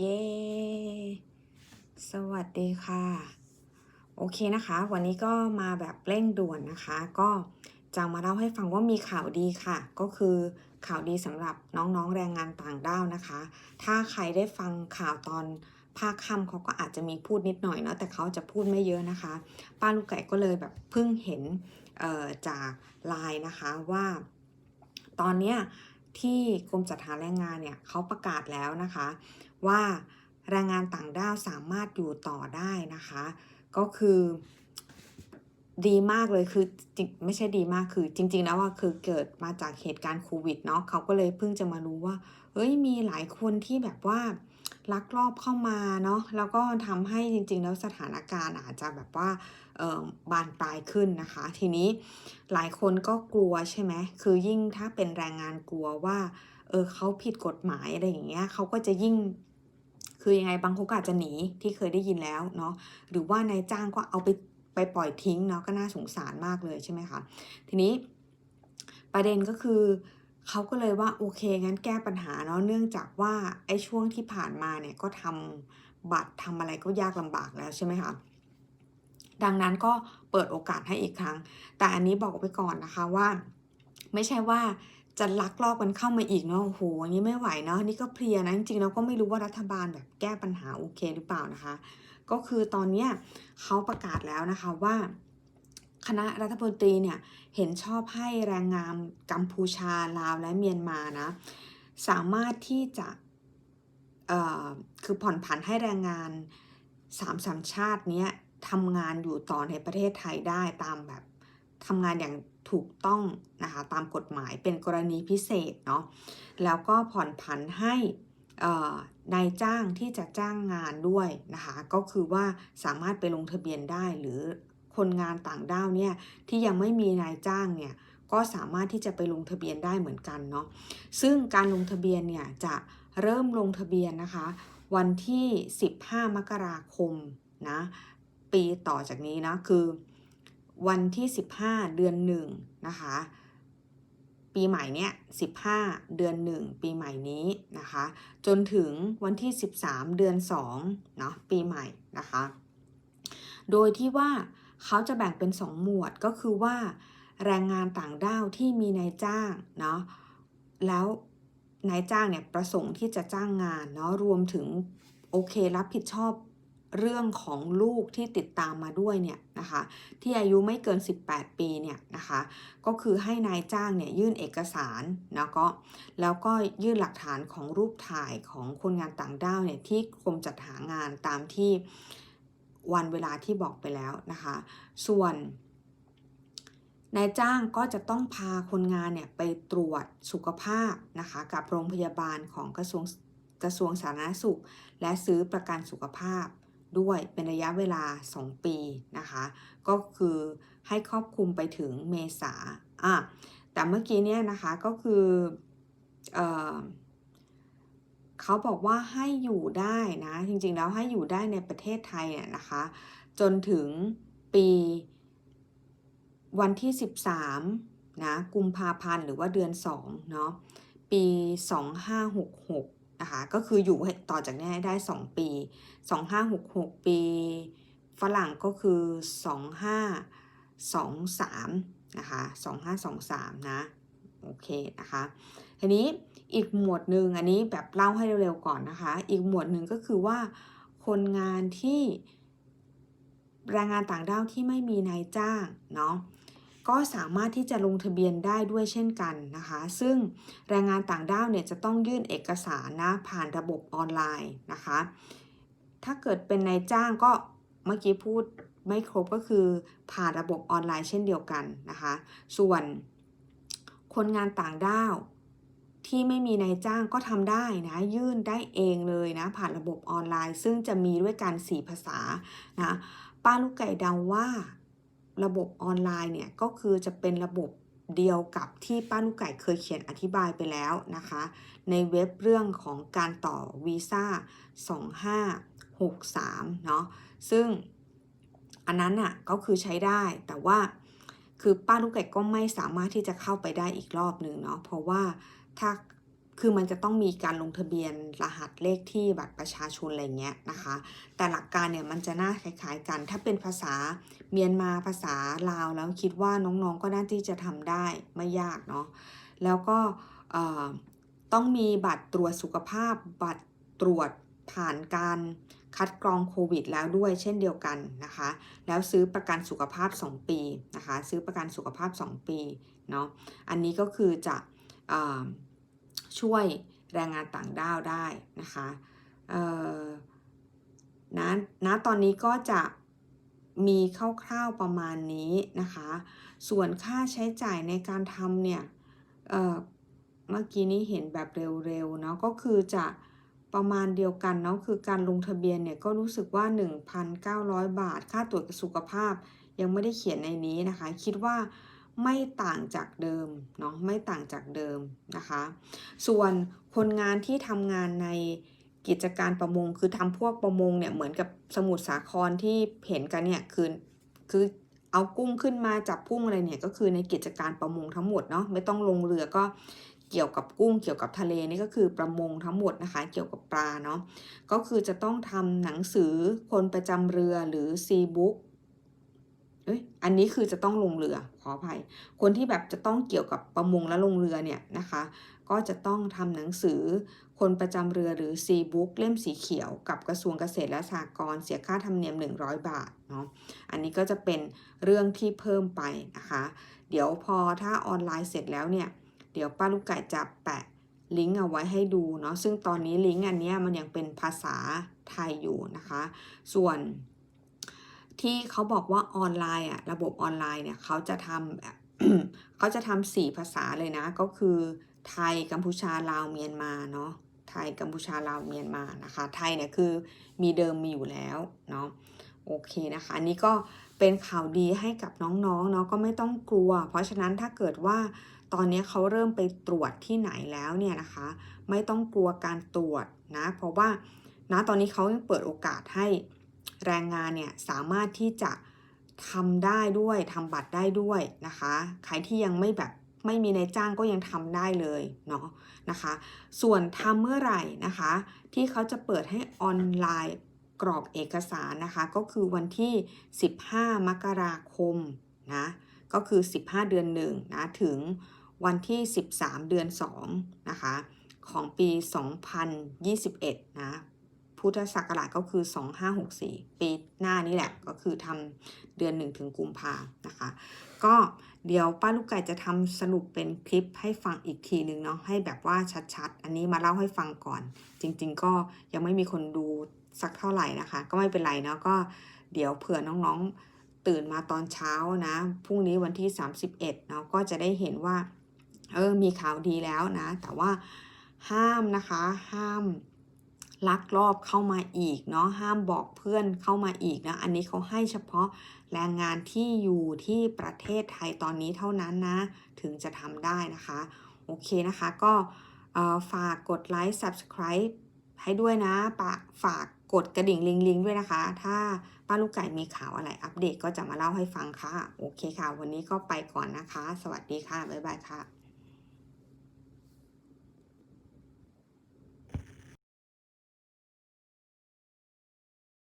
เย้ สวัสดีค่ะ โอเคนะคะ วันนี้ก็มาแบบเร่งด่วนนะคะ ก็จะมาเล่าให้ฟังว่ามีข่าวดีค่ะ ก็คือข่าวดีสำหรับน้องๆแรงงานต่างด้าวนะคะ ถ้าใครได้ฟังข่าวตอนภาคค่ำเขาก็อาจจะมีพูดนิดหน่อยเนาะแต่เขาจะพูดไม่เยอะนะคะ ป้าลูกไก่ก็เลยแบบเพิ่งเห็นจากไลน์นะคะว่า ตอนเนี้ย ที่กรมจัดหาแรงงานเนี่ยเขาประกาศแล้วนะคะ ว่าแรงงานต่างด้าวสามารถอยู่ต่อได้นะคะ ก็คือดีมากเลยคือไม่ใช่ดีมากคือ จริงๆแล้วว่าคือเกิดมาจากเหตุการณ์โควิดเนาะเขาก็เลยเพิ่งจะมารู้ว่าเฮ้ยมีหลายคนที่แบบว่า ลักลอบเข้ามาเนาะแล้วก็ทำให้จริง ๆ แล้วสถานการณ์อาจจะแบบว่าบานปลายขึ้นนะคะ ทีนี้หลายคนก็กลัวใช่ไหมคือยิ่งถ้าเป็นแรงงานกลัวว่าเออเขาผิดกฎหมายอะไรอย่างเงี้ยเขาก็จะยิ่งคือยังไงบางคนก็อาจจะหนีที่เคยได้ยินแล้วเนาะหรือว่านายจ้างก็เอาไปไปปล่อยทิ้งเนาะก็น่าสงสารมากเลยใช่ไหมคะทีนี้ประเด็นก็คือ เขาก็เลยว่าโอเคงั้นแก้ปัญหาเนาะเนื่องจากว่าไอ้ช่วงที่ผ่านมาเนี่ยก็ทำบัตรทำอะไรก็ยากลำบากแล้วใช่ไหมคะดังนั้นก็เปิดโอกาสให้อีกครั้ง แต่อันนี้บอกไว้ก่อนนะคะว่า ไม่ใช่ว่าจะลักลอบกันเข้ามาอีกเนาะโอ้โหอันนี้ไม่ไหวเนาะนี่ก็เพลียนะจริงๆเราก็ไม่รู้ว่ารัฐบาลแบบแก้ปัญหาโอเคหรือเปล่านะคะ ก็คือตอนเนี้ยเขาประกาศแล้วนะคะว่า คณะรัฐมนตรีเนี่ยเห็นชอบให้แรงงานกัมพูชาลาวและเมียนมานะสามารถที่จะคือผ่อนผันให้แรงงานสามสัญชาตินี้ทำงานอยู่ต่อในประเทศไทยได้ตามแบบทำงานอย่างถูกต้องนะคะตามกฎหมายเป็นกรณีพิเศษเนาะแล้วก็ผ่อนผันให้นายจ้างที่จะจ้างงานด้วยนะคะก็คือว่าสามารถไปลงทะเบียนได้หรือ คนงานต่างด้าวเนี่ยที่ยังไม่มีนายจ้างเนี่ยก็สามารถที่จะไปลงทะเบียนได้เหมือนกันเนาะซึ่งการลงทะเบียนเนี่ยจะเริ่มลงทะเบียนนะคะ วันที่ 15 มกราคมนะปีต่อจากนี้นะคือวันที่ 15 เดือน1นะคะปีใหม่เนี้ย15 เดือน 1 ปีใหม่นี้นะคะ จนถึงวันที่ 13 เดือน2เนาะปีใหม่นะคะ โดยที่ว่า เขาจะแบ่งเป็น 2 หมวดก็คือว่า แรงงานต่างด้าวที่มีนายจ้างเนาะแล้วนายจ้างเนี่ยประสงค์ที่จะจ้างงานเนาะรวมถึงโอเครับผิดชอบเรื่องของลูกที่ติดตามมาด้วยเนี่ยนะคะที่อายุไม่เกิน 18 ปีเนี่ยนะคะก็คือให้นายจ้างเนี่ยยื่นเอกสารแล้วก็แล้วก็ยื่นหลักฐานของรูปถ่ายของคนงานต่างด้าวเนี่ยที่กรมจัดหางานตามที่ วันเวลาที่บอกไปแล้วนะคะ ส่วนนายจ้างก็จะต้องพาคนงานเนี่ยไปตรวจสุขภาพนะคะกับโรงพยาบาลของกระทรวงกระทรวงสาธารณสุข และซื้อประกันสุขภาพด้วยเป็นระยะเวลา 2 ปีนะคะ ก็คือให้ครอบคลุมไปถึงเมษาอะแต่เมื่อกี้เนี่ยนะคะก็คืออ เขาบอกว่าให้อยู่ได้นะ จริงๆ แล้วให้อยู่ได้ในประเทศไทยเนี่ยนะคะ จนถึงปีวันที่ 13นะกุมภาพันธ์หรือว่าเดือน2เนาะปี 2566นะคะก็คืออยู่ต่อจากนี้ได้ 2 ปี 2566 ปีฝรั่งก็คือ 2523นะคะ2523 นะ โอเคนะคะ ทีนี้อีกหมวดหนึ่งอันนี้แบบเล่าให้เร็วๆก่อนนะคะ อีกหมวดหนึ่งก็คือว่า คนงานที่แรงงานต่างด้าวที่ไม่มีนายจ้างเนาะก็สามารถที่จะลงทะเบียนได้ด้วยเช่นกันนะคะ ซึ่งแรงงานต่างด้าวเนี่ยจะต้องยื่นเอกสารนะผ่านระบบออนไลน์นะคะ ถ้าเกิดเป็นนายจ้างก็เมื่อกี้พูดไม่ครบก็คือผ่านระบบออนไลน์เช่นเดียวกันนะคะ ส่วนคนงานต่างด้าว ที่ไม่มีนายจ้างก็ทำได้นะ ยื่นได้เองเลยนะ ผ่านระบบออนไลน์ ซึ่งจะมีด้วยกัน4ภาษานะป้าลูกไก่เดาว่า ระบบออนไลน์เนี่ยก็คือจะเป็นระบบเดียวกับที่ป้าลูกไก่เคยเขียนอธิบายไปแล้วนะคะ ในเว็บเรื่องของการต่อวีซ่า 2563 เนาะซึ่งอันนั้นอะก็คือใช้ได้แต่ว่าคือป้าลูกไก่ก็ไม่สามารถที่จะเข้าไปได้อีกรอบหนึ่งเนาะเพราะว่า ถ้าคือมันจะต้องมีการลงทะเบียนรหัสเลขที่บัตรประชาชนอะไรเงี้ยนะคะ แต่หลักการเนี่ยมันจะน่าคล้ายๆกัน ถ้าเป็นภาษาเมียนมาภาษาลาวแล้วคิดว่าน้องๆก็น่าที่จะทำได้ไม่ยากเนาะ แล้วก็ต้องมีบัตรตรวจสุขภาพ บัตรตรวจผ่านการคัดกรองโควิดแล้วด้วยเช่นเดียวกันนะคะ แล้วซื้อประกันสุขภาพ 2 ปีนะคะ ซื้อประกันสุขภาพ 2 ปีเนาะ อันนี้ก็คือจะอ ช่วยแรงงานต่างด้าวได้นะคะเอ่อนะณตอนนี้ก็จะมีคร่าวๆประมาณนี้นะคะ ส่วนค่าใช้จ่ายในการทำเนี่ยเเมื่อกี้นี้เห็นแบบเร็วๆเนาะก็คือจะประมาณเดียวกันเนาะคือการลงทะเบียนเนี่ยก็รู้สึกว่า 1,900 บาท ค่าตรวจสุขภาพยังไม่ได้เขียนในนี้นะคะ คิดว่า ไม่ต่างจากเดิมเนาะไม่ต่างจากเดิมนะคะ ส่วนคนงานที่ทำงานในกิจการประมงคือทำพวกประมงเนี่ยเหมือนกับสมุทรสาครที่เห็นกันเนี่ยคือคือเอากุ้งขึ้นมาจับกุ้งอะไรเนี่ยก็คือในกิจการประมงทั้งหมดเนาะไม่ต้องลงเรือก็เกี่ยวกับกุ้งเกี่ยวกับทะเลนี่ก็คือประมงทั้งหมดนะคะ เกี่ยวกับปลาเนาะก็คือจะต้องทำหนังสือคนประจำเรือหรือซีบุ๊ก อ้ยอันนี้คือจะต้องลงเรือขออภัย คนที่แบบจะต้องเกี่ยวกับประมงและลงเรือเนี่ยนะคะ ก็จะต้องทำหนังสือคนประจำเรือหรือ C book เล่มสีเขียวกับกระทรวงเกษตรและสหกรณ์เสียค่าธรรมเนียม 100 บาทเนาะอันนี้ก็จะเป็นเรื่องที่เพิ่มไปนะคะ เดี๋ยวพอถ้าออนไลน์เสร็จแล้วเนี่ย เดี๋ยวป้าลูกไก่จะแปะลิงก์เอาไว้ให้ดูเนาะซึ่งตอนนี้ลิงก์อันนี้มันยังเป็นภาษาไทยอยู่นะคะ ส่วน ที่เขาบอกว่าออนไลน์อะระบบออนไลน์เนี่ยเขาจะทำเขาจะทำสี่ภาษาเลยนะ ก็คือไทยกัมพูชาลาวเมียนมาเนาะไทยกัมพูชาลาวเมียนมานะคะ ไทยเนี่ยคือมีเดิมมีอยู่แล้วเนาะโอเคนะคะอันนี้ก็เป็นข่าวดีให้กับน้องๆเนาะก็ไม่ต้องกลัว เพราะฉะนั้นถ้าเกิดว่าตอนนี้เขาเริ่มไปตรวจที่ไหนแล้วเนี่ยนะคะ ไม่ต้องกลัวการตรวจนะ เพราะว่าณตอนนี้เขาเปิดโอกาสให้ แรงงานเนี่ยสามารถที่จะทำได้ด้วยทำบัตรได้ด้วยนะคะ ใครที่ยังไม่แบบไม่มีในายจ้างก็ยังทำได้เลยเนาะนะคะ ส่วนทำเมื่อไหร่นะคะ ที่เขาจะเปิดให้ออนไลน์กรอกเอกสารนะคะ ก็คือวันที่ 15 มกราคมนะก็คือ 15 เดือน1นะถึงวันที่ 13 เดือน2นะคะของปี 2021 นะ พุทธศักราชก็คือ 2564 ปีหน้านี่แหละก็คือทำเดือน1ถึงกุมภานะคะ ก็เดี๋ยวป้าลูกไก่จะทำสรุปเป็นคลิปให้ฟังอีกทีหนึ่งเนาะให้แบบว่าชัดๆ อันนี้มาเล่าให้ฟังก่อน จริง ๆ ก็ยังไม่มีคนดูสักเท่าไหร่นะคะ ก็ไม่เป็นไรเนาะก็เดี๋ยวเผื่อน้องๆตื่นมาตอนเช้านะพรุ่งนี้วันที่ 31เนาะก็จะได้เห็นว่าเออมีข่าวดีแล้วนะ แต่ว่าห้ามนะคะห้าม ลักลอบเข้ามาอีกเนาะห้ามบอกเพื่อนเข้ามาอีกนะอันนี้เขาให้เฉพาะแรงงานที่อยู่ที่ประเทศไทยตอนนี้เท่านั้นนะ ถึงจะทำได้นะคะ โอเคนะคะก็ฝากกดไลค์ subscribe ให้ด้วยนะปะฝากกดกระดิ่งลิงลิงด้วยนะคะ ถ้าป้าลูกไก่มีข่าวอะไรอัปเดตก็จะมาเล่าให้ฟังค่ะ โอเคค่ะ วันนี้ก็ไปก่อนนะคะ สวัสดีค่ะ บ๊ายบายค่ะ